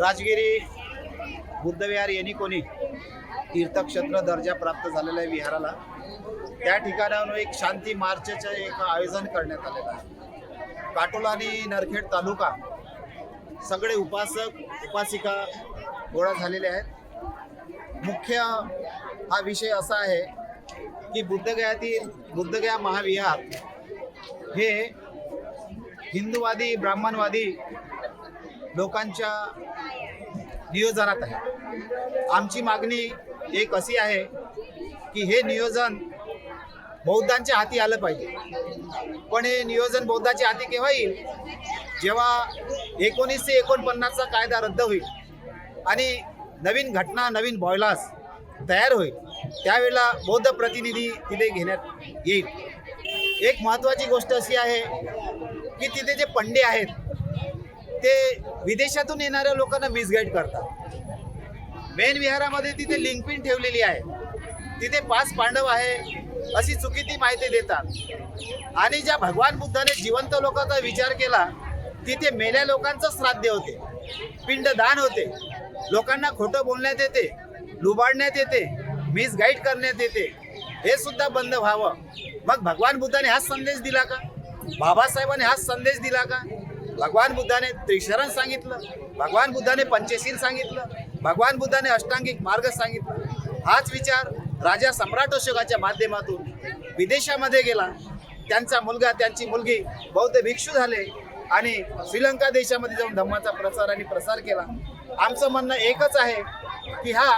राजगिरी बुद्धविहार यांनी कोणी तीर्थक्षेत्र दर्जा प्राप्त झालेला आहे विहाराला. त्या ठिकाणाहून एक शांती मार्चचं एक आयोजन करण्यात आलेलं आहे. काटोला आणि नरखेड तालुका सगळे उपासक उपासिका गोळा झालेले आहेत. मुख्य हा विषय असा आहे की बुद्धगयातील बुद्धगया महाविहार हे हिंदूवादी ब्राह्मणवादी लोकांच्या नियोजनात आहे. आमची मागणी एक अशी आहे की हे नियोजन बौद्धांच्या हाती आलं पाहिजे. पण हे नियोजन बौद्धाच्या हाती केव्हा येईल? जेव्हा एकोणीसशे एकोणपन्नासचा कायदा रद्द होईल आणि नवीन घटना नवीन बॉयलास तयार होईल त्यावेळेला बौद्ध प्रतिनिधी तिथे घेण्यात येईल. एक महत्त्वाची गोष्ट अशी आहे की तिथे जे पंडे आहेत ते विदेशातून येणाऱ्या लोकांना मिसगाईड करतात. मेन विहारामध्ये तिथे लिंकपिन ठेवलेली आहे. तिथे पाच पांडव आहे अशी चुकीची माहिती देतात. आणि ज्या भगवान बुद्धाने जिवंत लोकांचा विचार केला तिथे मेल्या लोकांचं श्राद्ध होते. पिंडदान होते. लोकांना खोटं बोलण्यात येते लुबाडण्यात येते मिसगाईड करण्यात येते. हे सुद्धा बंद व्हावं. मग भगवान बुद्धाने हाच संदेश दिला का? बाबासाहेबांनी हाच संदेश दिला का? भगवान बुद्धाने त्रिशरण सांगितलं भगवान बुद्धाने पंचशील सांगितलं भगवान बुद्धाने अष्टांगिक मार्ग सांगितलं. हाच विचार राजा सम्राट अशोकाच्या माध्यमातून विदेशामध्ये गेला. त्यांचा मुलगा त्यांची मुलगी बौद्ध भिक्षू झाले आणि श्रीलंका देशामध्ये जाऊन धम्माचा प्रसार आणि प्रसार केला. आमचं म्हणणं एकच आहे की हा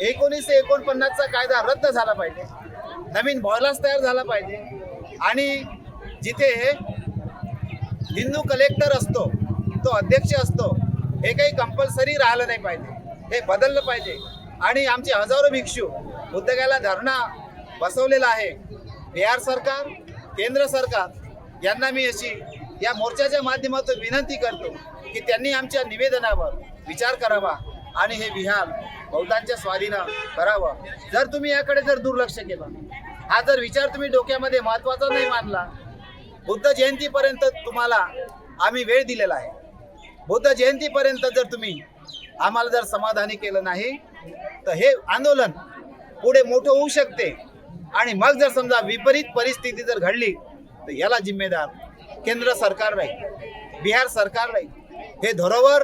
एकोणीसशे एकोणपन्नासचा कायदा रद्द झाला पाहिजे. नवीन बॉयलाच तयार झाला पाहिजे. आणि जिथे हिंदू कलेक्टर असतो तो अध्यक्ष असतो हे काही कंपल्सरी राहिलं नाही पाहिजे. हे बदललं पाहिजे. आणि आमचे हजारो भिक्षू उद्योगाला धरणा बसवलेला आहे. बिहार सरकार केंद्र सरकार यांना मी अशी या मोर्चाच्या माध्यमातून विनंती करतो की त्यांनी आमच्या निवेदनावर विचार करावा आणि हे विहार बौद्धांच्या स्वाधीनं करावं. जर तुम्ही याकडे जर दुर्लक्ष केलं हा जर विचार तुम्ही डोक्यामध्ये महत्त्वाचा नाही मानला बुद्ध जयंतीपर्यंत तुम्हाला आम्ही वेळ दिलेला आहे. बुद्ध जयंतीपर्यंत जर तुम्ही आम्हाला जर समाधानी केलं नाही तर हे आंदोलन पुढे मोठं होऊ शकते. आणि मग जर समजा विपरीत परिस्थिती जर घडली तर याला जिम्मेदार केंद्र सरकार राहील बिहार सरकार राहील. हे धरोवर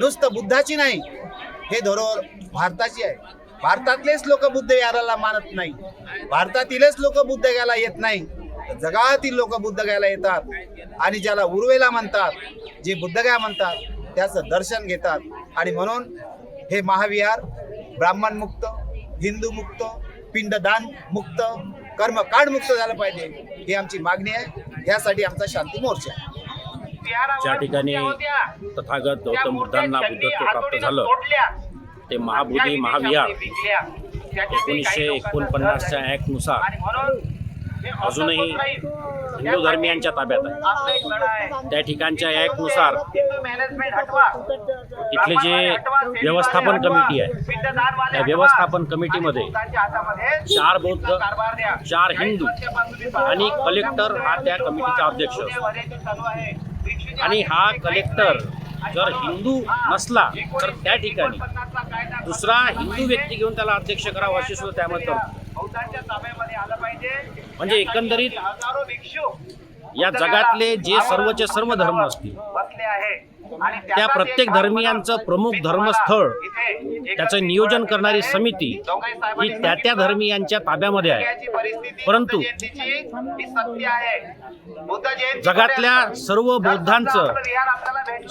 नुसतं बुद्धाची नाही हे धरोवर भारताची आहे. भारतातलेच लोक बुद्ध याराला मानत नाही. भारतातीलच लोक बुद्ध घ्यायला येत नाही. जगातील लोक बुद्धगयाला येतात आणि ज्याला उर्वेला म्हणतात जे बुद्धगया म्हणतात त्याचं दर्शन घेतात. आणि म्हणून हे महाविहार ब्राह्मण मुक्त हिंदू मुक्त पिंडदान मुक्त कर्मकांड मुक्त झालं पाहिजे ही आमची मागणी आहे. यासाठी आमचा शांती मोर्चा आहे. ज्या ठिकाणी तथागत गौतम बुद्धांना बुद्धत्व प्राप्त झालं ते महाबोधी महाविहार एकोणीसशे एकोणपन्नासच्या ॲक्टनुसार अजूनही हिंदू धर्मियांच्या ताब्यात आहे. त्या ठिकाणच्या ॲक्टनुसार इथले जे व्यवस्थापन कमिटी आहे. त्या व्यवस्थापन कमिटीमध्ये चार बौद्ध चार हिंदू आणि कलेक्टर हा त्या कमिटीचा अध्यक्ष असतो. आणि हा कलेक्टर जर हिंदू नसला तर त्या ठिकाणी दुसरा हिंदू व्यक्ती घेऊन त्याला अध्यक्ष करावा अशी सुद्धा त्यामध्ये तरतूद आहे. म्हणजे एकंदरीत या जगातले जे सर्वचे सर्व धर्म असतील त्या प्रत्येक धर्मियांचं प्रमुख धर्मस्थळ त्याचं नियोजन करणारी समिती ही त्या त्या धर्मियांच्या ताब्यामध्ये आहे. परंतु जगातल्या सर्व बौद्धांचं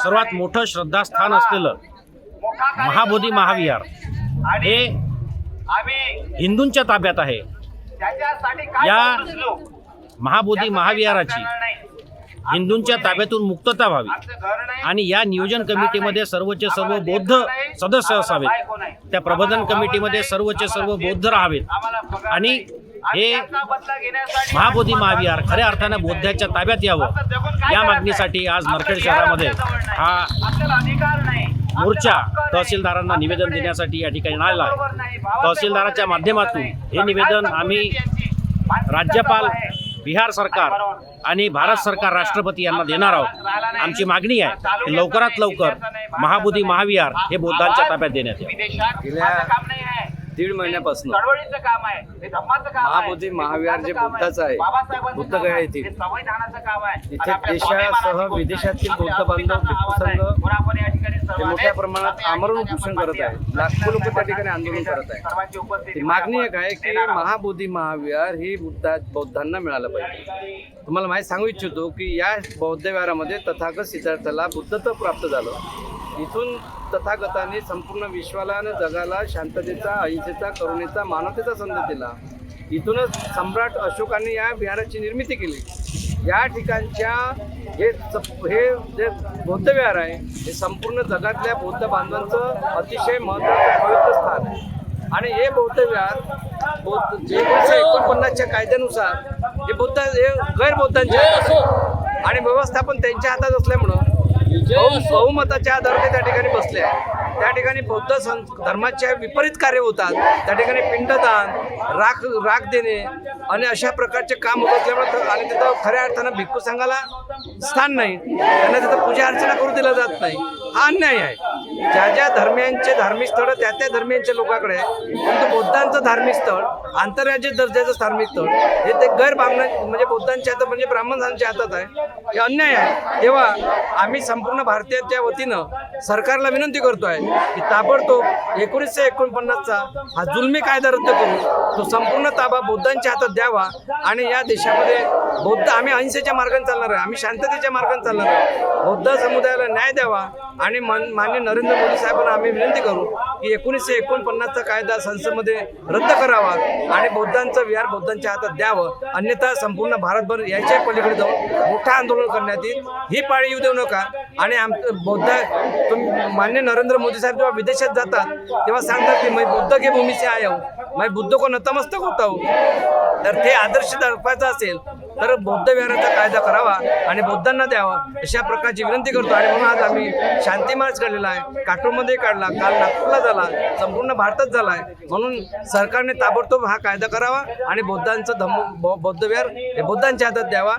सर्वात मोठं श्रद्धास्थान असलेलं महाबोधी महाविहार. हे हिंदूंच्या ताब्यात आहे. या महाबोधी महाविहाराची हिंदूंच्या ताब्यातून मुक्तता व्हावी. आणि या नियोजन कमिटीमध्ये सर्वचे सर्व बौद्ध सदस्य असावेत. त्या प्रबंधन कमिटीमध्ये सर्वचे सर्व बौद्ध राहावेत. आणि हे महाबोधी महाविहार खऱ्या अर्थानं बौद्धाच्या ताब्यात यावं. या मागणीसाठी आज नरखेड शहरामध्ये हा मोर्चा तहसीलदारांना निवेदन देण्यासाठी या ठिकाणी आलेला आहे. तहसीलदाराच्या माध्यमातून हे निवेदन आम्ही राज्यपाल बिहार सरकार आणि भारत सरकार राष्ट्रपती यांना देणार आहोत. आमची मागणी आहे की लवकरात लवकर महाबोधी महाविहार हे बौद्धांच्या ताब्यात देण्यात यावं. दीड महिन्यापासून चळवळीचं काम आहे ते धम्माचं काम आहे महाबोधी महाविहार जे बुद्धाचं आहे, बुद्ध गया आहे, येथील. संविधानाचं काम आहे इथे देशासह आहे. विदेशातील बौद्ध बांधव आहे. संघ मोठ्या प्रमाणात आमरण उपोषण करत पाहूया. लाखो लोक त्या ठिकाणी आंदोलन करत ती मागणी एक आहे की. महाबोधी महाविहार ही बुद्धा बौद्धांना मिळालं पाहिजे तुम्हाला माहिती सांगू इच्छितो की या बौद्ध विहारामध्ये तथागत सिद्धार्थाला बुद्धत्व प्राप्त झालं इथून तथागताने संपूर्ण विश्वाला आणि जगाला शांततेचा अहिंसेचा करुणेचा मानवतेचा संदेश दिला. इथूनच सम्राट अशोकाने या विहाराची निर्मिती केली. या ठिकाणच्या हे हे जे बौद्ध विहार आहे हे संपूर्ण जगातल्या बौद्ध बांधवांचं अतिशय महत्त्वाचं पवित्र स्थान आहे. आणि हे बौद्ध विहार बौद्ध जे एकोणीसशे एकोणपन्नासच्या कायद्यानुसार हे बौद्ध हे गैरबौद्धांचे आणि व्यवस्थापन त्यांच्या हातात असल्यामुळं बहुमताच्या आधारे त्या ठिकाणी बसले त्या ठिकाणी बौद्ध सं धर्माच्या विपरीत कार्य होतात. त्या ठिकाणी पिंडदान राख राख देणे आणि अशा प्रकारचे काम होत असल्यामुळे आणि तिथं खऱ्या अर्थानं भिक्खू संघाला स्थान नाही. त्यांना तिथं पूजा अर्चना करू दिला जात नाही. हा अन्याय आहे. ज्या ज्या धर्मियांचे धार्मिक स्थळ त्या त्या धर्मियांच्या लोकांकडे आहे. परंतु बौद्धांचं धार्मिक स्थळ आंतरराज्य दर्जाचं धार्मिक स्थळ हे ते गैर म्हणजे बौद्धांच्या हातात म्हणजे ब्राह्मणांच्या हातात आहे. हे अन्याय आहे. तेव्हा आम्ही संपूर्ण भारतीयांच्या वतीनं सरकारला विनंती करतो आहे की ताबडतोब एकोणीसशे एकोणपन्नासचा हा जुलमी कायदा रद्द करून तो संपूर्ण ताबा बौद्धांच्या हातात द्यावा आणि या देशामध्ये बौद्ध आम्ही अहिंसेच्या मार्गाने चालणार आहे. आम्ही शांततेच्या मार्गाने चालणार आहे. बौद्ध समुदायाला न्याय द्यावा आणि मान मान्य नरेंद्र मोदी साहेबांना आम्ही विनंती करू की एकोणीसशे एकोणपन्नासचा कायदा संसदेमध्ये रद्द करावा आणि बौद्धांचं विहार बौद्धांच्या हातात द्यावं. अन्यथा संपूर्ण भारतभर याच्या पलीकडे जाऊन मोठं आंदोलन करण्यात येईल. ही पाळी येऊ देऊ नका. आणि आम बौद्ध तुम मान्य नरेंद्र मोदी साहेब जेव्हा विदेशात जातात तेव्हा सांगतात की मैं बुद्ध के भूमी से आया हूँ मैं बुद्ध को नतमस्तक होता हो. तर ते आदर्श दाखवायचं असेल तर बौद्ध विहाराचा कायदा करावा आणि बौद्धांना द्यावा अशा प्रकारची विनंती करतो. आणि म्हणून आज आम्ही शांती मार्च काढलेला आहे. काटूरमध्ये काढला. काल नागपूरला झाला. संपूर्ण भारतात झाला आहे. म्हणून सरकारने ताबडतोब हा कायदा करावा आणि बौद्धांचं धम्म बौ- बौद्ध विहार हे बौद्धांच्या हातात द्यावा.